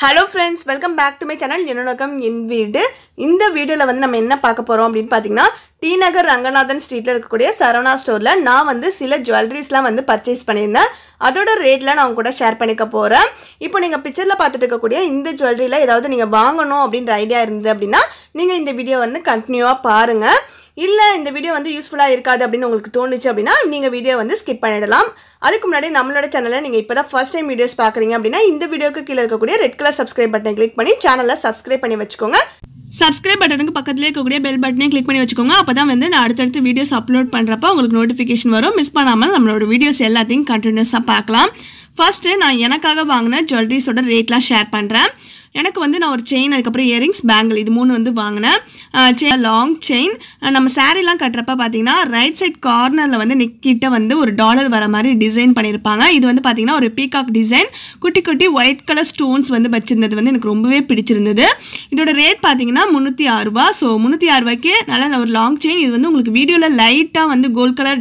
Hello friends welcome back to my channel என்னோடக்கம் என் வீடு. இந்த வீடியோவில் வந்து நம்ம என்ன பார்க்க போகிறோம் அப்படின்னு பார்த்தீங்கன்னா டி நகர் ரங்கநாதன் ஸ்ட்ரீட்டில் இருக்கக்கூடிய சரவணா ஸ்டோரில் நான் வந்து சில ஜுவல்லரிஸ்லாம் வந்து பர்ச்சேஸ் பண்ணியிருந்தேன். அதோட ரேட்டில் நான் உங்க கூட ஷேர் பண்ணிக்க போகிறேன் இப்போ நீங்கள் பிக்சரில் பார்த்துட்டு இருக்கக்கூடிய இந்த ஜுவல்லரியில் ஏதாவது நீங்கள் வாங்கணும் அப்படின்ற ஐடியா இருந்தது அப்படின்னா நீங்கள் இந்த வீடியோ வந்து கண்டினியூவாக பாருங்கள் இல்லை இந்த வீடியோ வந்து யூஸ்ஃபுல்லாக இருக்காது அப்படின்னு உங்களுக்கு தோணுச்சு அப்படின்னா நீங்கள் வீடியோ வந்து ஸ்கிப் பண்ணிடலாம். அதுக்கு முன்னாடி நம்மளோட சேனலில் நீங்கள் இப்போ தான் ஃபஸ்ட் டைம் வீடியோஸ் பார்க்குறீங்க அப்படின்னா இந்த வீடியோக்கு கீழே இருக்கக்கூடிய ரெட் கலர் சப்ஸ்கிரைப் பட்டனை கிளிக் பண்ணி சேனலை சப்ஸ்கிரைப் பண்ணி வச்சுக்கோங்க. சப்ஸ்கிரைப் பட்டனுக்கு பக்கத்துலேயே இருக்கக்கூடிய பெல் பட்டனே கிளிக் பண்ணி வச்சுக்கோங்க. அப்போ தான் வந்து நான் அடுத்தடுத்து வீடியோஸ் அப்லோட் பண்ணுறப்ப உங்களுக்கு நோட்டிஃபிகேஷன் வரும். மிஸ் பண்ணாமல் நம்மளோட வீடியோஸ் எல்லாத்தையும் கண்டினியூஸாக பார்க்கலாம். ஃபஸ்ட்டு நான் எனக்காக வாங்கின ஜுவல்லரிஸோட ரேட்லாம் ஷேர் பண்ணுறேன் எனக்கு வந்து நான் ஒரு செயின் அதுக்கப்புறம் இயரிங்ஸ் பேங்கிள் இது மூணு வந்து வாங்கினேன். செயின் லாங் செயின் நம்ம சாரீலாம் கட்டுறப்ப பார்த்தீங்கன்னா ரைட் சைட் கார்னரில் வந்து நெக்கிட்ட வந்து ஒரு டாலர் வர மாதிரி டிசைன் பண்ணியிருப்பாங்க இது வந்து பார்த்தீங்கன்னா ஒரு பீகாக் டிசைன் குட்டி குட்டி ஒயிட் கலர் ஸ்டோன்ஸ் வந்து வச்சிருந்தது வந்து எனக்கு ரொம்பவே பிடிச்சிருந்தது. இதோட ரேட் பார்த்தீங்கன்னா முந்நூற்றி ஆறுரூவா ஸோ முந்நூற்றி ஆறுரூவாய்க்கு நல்லா நல்ல ஒரு லாங் செயின் இது வந்து உங்களுக்கு வீடியோவில் லைட்டாக வந்து கோல்ட் கலர்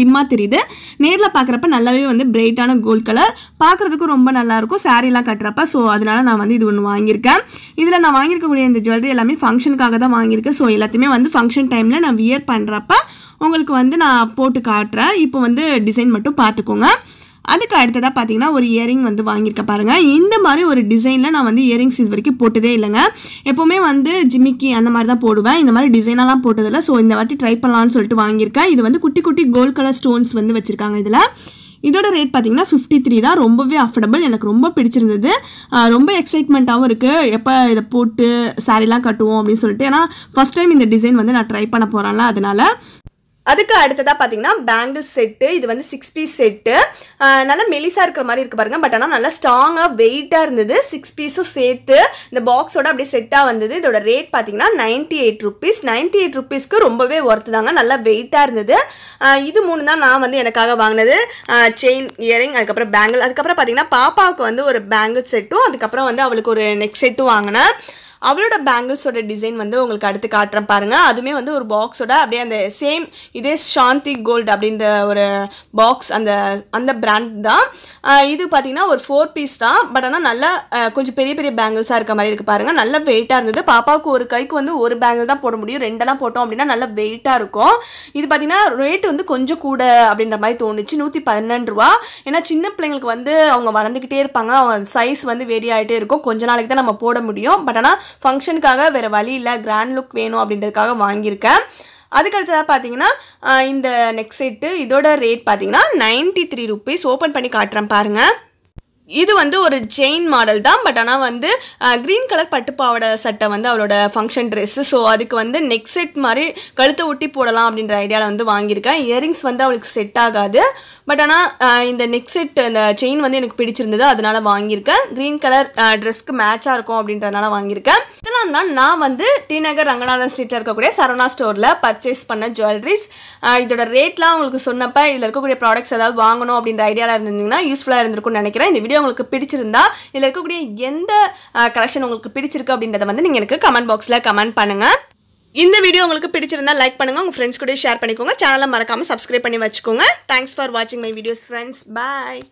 டிம்மாக தெரியுது. நேரில் பார்க்குறப்ப நல்லாவே வந்து பிரைட்டான கோல்ட் கலர் பார்க்குறதுக்கும் ரொம்ப நல்லாயிருக்கும் சாரீலாம் கட்டுறப்ப. ஸோ அதனால நான் வந்து இது ஒன்று வாங்கியிருக்கேன். இதில் நான் வாங்கியிருக்கக்கூடிய இந்த ஜுவல்லரி எல்லாமே ஃபங்க்ஷனுக்காக தான் வாங்கியிருக்கேன். ஸோ எல்லாத்தையுமே வந்து ஃபங்க்ஷன் டைமில் நான் வியர் பண்ணுறப்ப உங்களுக்கு வந்து நான் போட்டு காட்டுறேன். இப்போ வந்து டிசைன் மட்டும் பார்த்துக்கோங்க. அதுக்கு அடுத்ததாக பார்த்தீங்கன்னா ஒரு இயரிங் வந்து வாங்கியிருக்கேன் பாருங்கள் இந்த மாதிரி ஒரு டிசைனில் நான் வந்து இயரிங்ஸ் இது வரைக்கும் போட்டதே இல்லைங்க. எப்போவுமே வந்து ஜிமிக்கி அந்த மாதிரி தான் போடுவேன். இந்த மாதிரி டிசைனெல்லாம் போட்டதில்லை. ஸோ இந்த வாட்டி ட்ரை பண்ணலான்னு சொல்லிட்டு வாங்கியிருக்கேன். இது வந்து குட்டி குட்டி கோல்ட் கலர் ஸ்டோன்ஸ் வந்து வச்சுருக்காங்க இதில். இதோட ரேட் பார்த்தீங்கன்னா ஃபிஃப்டி த்ரீ தான். ரொம்பவே அஃபர்டபுள் எனக்கு ரொம்ப பிடிச்சிருந்தது. ரொம்ப எக்ஸைட்மெண்ட்டாகவும் இருக்குது எப்போ இதை போட்டு சாரீலாம் கட்டுவோம் அப்படின்னு சொல்லிட்டு. ஏன்னா ஃபஸ்ட் டைம் இந்த டிசைன் வந்து நான் ட்ரை பண்ண போகிறேன்ல அதனால அதுக்கு அடுத்ததாக பார்த்தீங்கன்னா பேங்கிள் செட்டு இது வந்து சிக்ஸ் பீஸ் செட்டு நல்லா மெலிசாக இருக்கிற மாதிரி இருக்கு பாருங்க. பட் ஆனால் நல்லா ஸ்ட்ராங்காக வெயிட்டாக இருந்தது. சிக்ஸ் பீஸும் சேர்த்து இந்த பாக்ஸோட அப்படியே செட்டாக வந்தது. இதோட ரேட் பார்த்தீங்கன்னா ninety eight rupees ninety eight ருபீஸ்க்கு ரொம்பவே ஒர்த்து தாங்க. நல்லா வெயிட்டாக இருந்தது. இது மூணு தான் நான் வந்து எனக்காக வாங்கினது. செயின் இயரிங் அதுக்கப்புறம் பேங்கிள் அதுக்கப்புறம் பார்த்தீங்கன்னா பாப்பாவுக்கு வந்து ஒரு பேங்கிள் செட்டும் அதுக்கப்புறம் வந்து அவளுக்கு ஒரு நெக் செட்டும் வாங்கினேன். அவளோட பேங்கிள்ஸோட டிசைன் வந்து உங்களுக்கு அடுத்து காட்டுறேன் பாருங்கள் அதுவுமே வந்து ஒரு பாக்ஸோட அப்படியே அந்த சேம் இதே சாந்தி கோல்டு அப்படின்ற ஒரு பாக்ஸ் அந்த அந்த பிராண்ட் தான். இது பார்த்தீங்கன்னா ஒரு ஃபோர் பீஸ் தான். பட் ஆனால் நல்லா கொஞ்சம் பெரிய பெரிய பேங்கிள்ஸாக இருக்க மாதிரி இருக்குது பாருங்கள் நல்ல வெயிட்டாக இருந்தது. பாப்பாவுக்கு ஒரு கைக்கு வந்து ஒரு பேங்கிள் தான் போட முடியும். ரெண்டெல்லாம் போட்டோம் அப்படின்னா நல்ல வெயிட்டாக இருக்கும். இது பார்த்தீங்கன்னா ரேட் வந்து கொஞ்சம் கூட அப்படின்ற மாதிரி தோணுச்சு. நூற்றி பன்னெண்டு ரூபா. ஏன்னா சின்ன பிள்ளைங்களுக்கு வந்து அவங்க வளர்ந்துக்கிட்டே இருப்பாங்க. அவங்க சைஸ் வந்து வெரி ஆகிட்டே இருக்கும். கொஞ்ச நாளைக்கு தான் நம்ம போட முடியும். பட் ஆனால் ஃபங்க்ஷனுக்காக வேறு வழி இல்லை கிராண்ட் லுக் வேணும் அப்படின்றதுக்காக வாங்கியிருக்கேன். அதுக்கடுத்ததாக பார்த்தீங்கன்னா இந்த நெக் செட்டு இதோட ரேட் பார்த்தீங்கன்னா நைன்ட்டி த்ரீ ருபீஸ் ஓப்பன் பண்ணி காட்டுறேன் பாருங்கள் இது வந்து ஒரு செயின் மாடல் தான் பட் ஆனால் வந்து க்ரீன் கலர் பட்டுப்பாவோட சட்டை வந்து அவளோட ஃபங்க்ஷன் ட்ரெஸ்ஸு ஸோ அதுக்கு வந்து நெக் செட் மாதிரி கழுத்தை ஒட்டி போடலாம் அப்படின்ற ஐடியாவில் வந்து வாங்கியிருக்கேன். இயரிங்ஸ் வந்து அவளுக்கு செட் ஆகாது. பட் ஆனால் இந்த நெக் செட் அந்த செயின் வந்து எனக்கு பிடிச்சிருந்தது அதனால வாங்கியிருக்கேன். க்ரீன் கலர் ட்ரெஸ்க்கு மேட்சாக இருக்கும் அப்படின்றதுனால வாங்கியிருக்கேன். இதெல்லாம் தான் நான் வந்து டிநகர் ரங்கநாதன் ஸ்ட்ரீட்டில் இருக்கக்கூடிய சரவணா ஸ்டோரில் பர்ச்சேஸ் பண்ண ஜுவல்லரிஸ் இதோட ரேட்லாம் உங்களுக்கு சொன்னப்போ இதில் இருக்கக்கூடிய ப்ராடக்ட்ஸ் ஏதாவது வாங்கணும் அப்படின்ற ஐடியாவில் இருந்தீங்கன்னா யூஸ்ஃபுல்லாக இருந்திருக்கும்னு நினைக்கிறேன். இந்த வீடியோ உங்களுக்கு பிடிச்சிருந்தா இதில் இருக்கக்கூடிய எந்த கலெக்ஷன் உங்களுக்கு பிடிச்சிருக்கு அப்படின்றத வந்து நீங்கள் எனக்கு கமெண்ட் பாக்ஸில் கமெண்ட் பண்ணுங்கள் இந்த வீடியோ உங்களுக்கு பிடிச்சிருந்தா லைக் பண்ணுங்கள் உங்கள் ஃப்ரெண்ட்ஸ் கூட ஷேர் பண்ணிக்கோங்க. சேனலை மறக்காமல் சப்ஸ்கிரைப் பண்ணி வச்சுக்கோங்க. தேங்க்ஸ் ஃபார் வாட்சிங் மை வீடியோஸ் ஃப்ரெண்ட்ஸ் பாய்